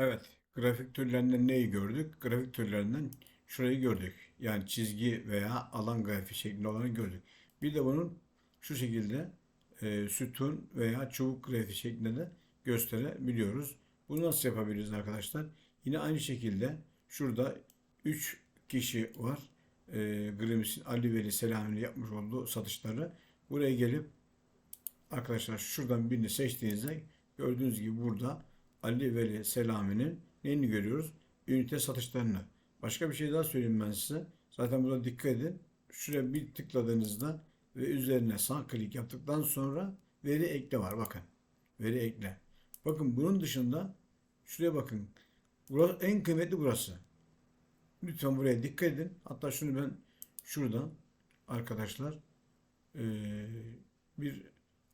Evet, grafik türlerinden neyi gördük? Grafik türlerinden şurayı gördük. Yani çizgi veya alan grafiği şeklinde olanı gördük. Bir de bunun şu şekilde e, sütun veya çubuk grafiği şeklinde de gösterebiliyoruz. Bunu nasıl yapabiliriz arkadaşlar? Yine aynı şekilde şurada 3 kişi var. E, Grims'in Ali Veli Selami'nin yapmış olduğu satışları. Buraya gelip Arkadaşlar şuradan birini seçtiğinizde gördüğünüz gibi burada Ali Veli Selami'nin neyini görüyoruz? Ünite satışlarını. Başka bir şey daha söyleyeyim ben size. Zaten burada dikkat edin. Şuraya bir tıkladığınızda ve üzerine sağ klik yaptıktan sonra veri ekle var. Bakın. Veri ekle. Bakın bunun dışında şuraya bakın. Burası, en kıymetli burası. Lütfen buraya dikkat edin. Hatta şunu ben şuradan arkadaşlar bir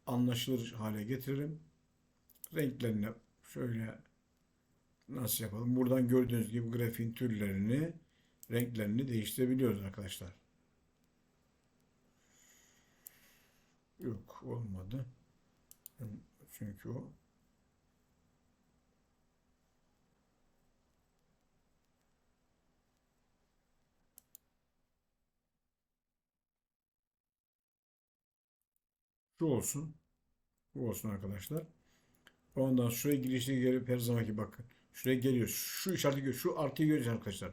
anlaşılır hale getirelim. Renklerini şöyle nasıl yapalım? Buradan gördüğünüz gibi grafiğin türlerini, renklerini değiştirebiliyoruz arkadaşlar. Yok olmadı. Çünkü o şu olsun. Bu olsun arkadaşlar. Ondan şuraya girişte gelip her zamanki bakın. Şuraya geliyor. Şu işareti gör. Şu artıyı göreceğiz arkadaşlar.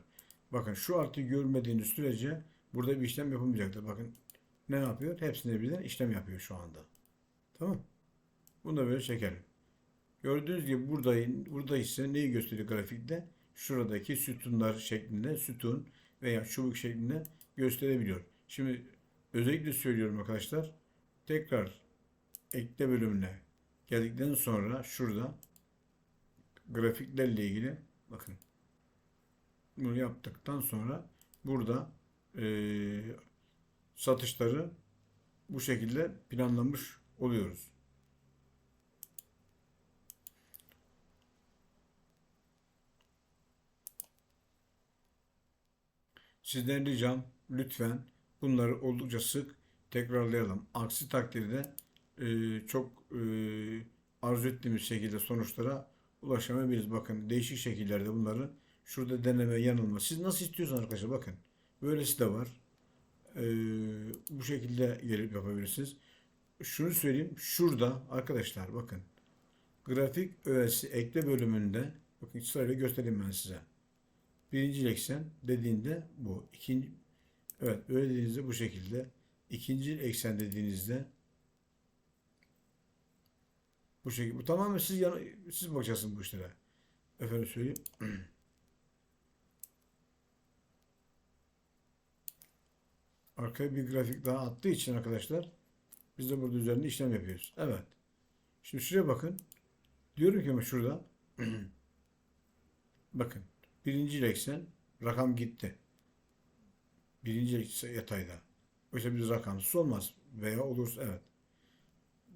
Bakın şu artıyı görmediğiniz sürece burada bir işlem yapılmayacaktır. Bakın ne yapıyor? Hepsinde birden işlem yapıyor şu anda. Tamam. Bunu da böyle çekelim. Gördüğünüz gibi burada, burada ise neyi gösteriyor grafikte? Şuradaki sütunlar şeklinde sütun veya çubuk şeklinde gösterebiliyor. Şimdi özellikle söylüyorum arkadaşlar. Tekrar ekle bölümüne geldikten sonra şurada grafiklerle ilgili bakın bunu yaptıktan sonra burada eee, satışları bu şekilde planlamış oluyoruz. Sizden ricam lütfen bunları oldukça sık tekrarlayalım. Aksi takdirde e, çok e, arzu ettiğimiz şekilde sonuçlara ulaşamayabiliriz. Bakın değişik şekillerde bunları şurada deneme yanılma. Siz nasıl istiyorsanız arkadaşlar bakın. Böylesi de var. E, bu şekilde gelip yapabilirsiniz. Şunu söyleyeyim. Şurada arkadaşlar bakın. Grafik öğesi ekle bölümünde bakın sırayla göstereyim ben size. Birinci eksen dediğinde bu. İkinci, evet böyle dediğinizde bu şekilde. İkinci eksen dediğinizde bu şekilde. Bu tamamen siz yana, siz bakacaksınız bu işlere. Efendim söyleyeyim. Arkaya bir grafik daha attığı için arkadaşlar biz de burada üzerinde işlem yapıyoruz. Evet. Şimdi şuraya bakın. Diyorum ki ama şurada bakın birinci eksen rakam gitti. Birinci yatayda. Oysa bir rakamsız olmaz. Veya olursa evet.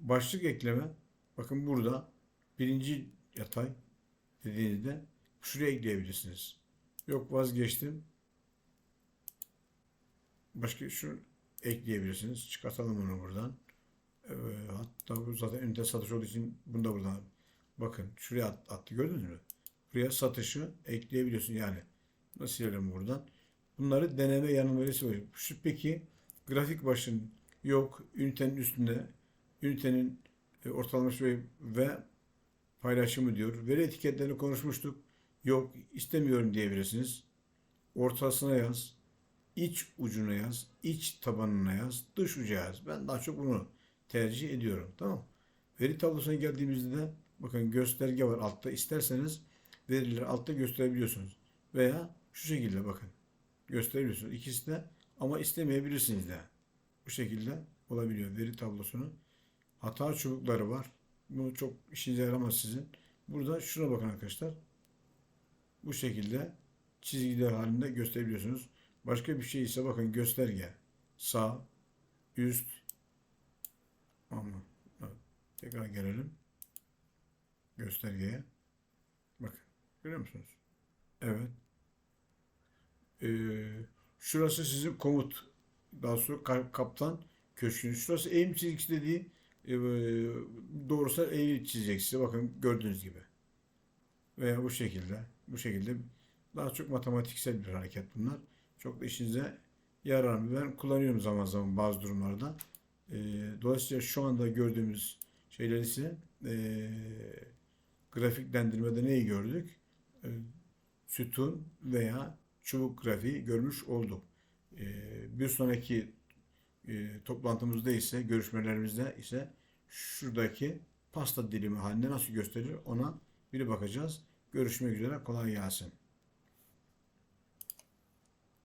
Başlık ekleme bakın burada birinci yatay dediğinizde şuraya ekleyebilirsiniz. Yok vazgeçtim. Başka şu ekleyebilirsiniz. Çıkartalım onu buradan. Ee, hatta bu zaten ünite satış olduğu için bunu da buradan bakın şuraya at, attı gördünüz mü? Buraya satışı ekleyebiliyorsun yani. Nasıl silelim buradan? Bunları deneme yanılma. Şu peki grafik başın yok ünitenin üstünde ünitenin ortalaması ve, ve paylaşımı diyor. Veri etiketlerini konuşmuştuk. Yok istemiyorum diyebilirsiniz. Ortasına yaz. iç ucuna yaz. iç tabanına yaz. Dış uca yaz. Ben daha çok bunu tercih ediyorum. Tamam. Veri tablosuna geldiğimizde de bakın gösterge var altta. İsterseniz verileri altta gösterebiliyorsunuz. Veya şu şekilde bakın. Gösterebiliyorsunuz. İkisi de ama istemeyebilirsiniz de. Bu şekilde olabiliyor veri tablosunu. Hata çubukları var. Bu çok işinize yaramaz sizin. Burada şuna bakın arkadaşlar. Bu şekilde çizgiler halinde gösterebiliyorsunuz. Başka bir şey ise bakın gösterge. Sağ, üst. Ama tekrar gelelim. Göstergeye. Bakın. Görüyor musunuz? Evet. Ee, şurası sizin komut. Daha sonra ka- kaptan köşkünüz. Şurası eğim çizgisi dediği e, doğrusal eğim çizecek size. Bakın gördüğünüz gibi. veya bu şekilde bu şekilde daha çok matematiksel bir hareket bunlar. Çok da işinize yarar. Ben kullanıyorum zaman zaman bazı durumlarda. Ee, dolayısıyla şu anda gördüğümüz şeyler ise ee, grafiklendirmede neyi gördük? Ee, sütun veya çubuk grafiği görmüş olduk. Ee, bir sonraki e, toplantımızda ise görüşmelerimizde ise şuradaki pasta dilimi halinde nasıl gösterir ona bir bakacağız. Görüşmek üzere kolay gelsin.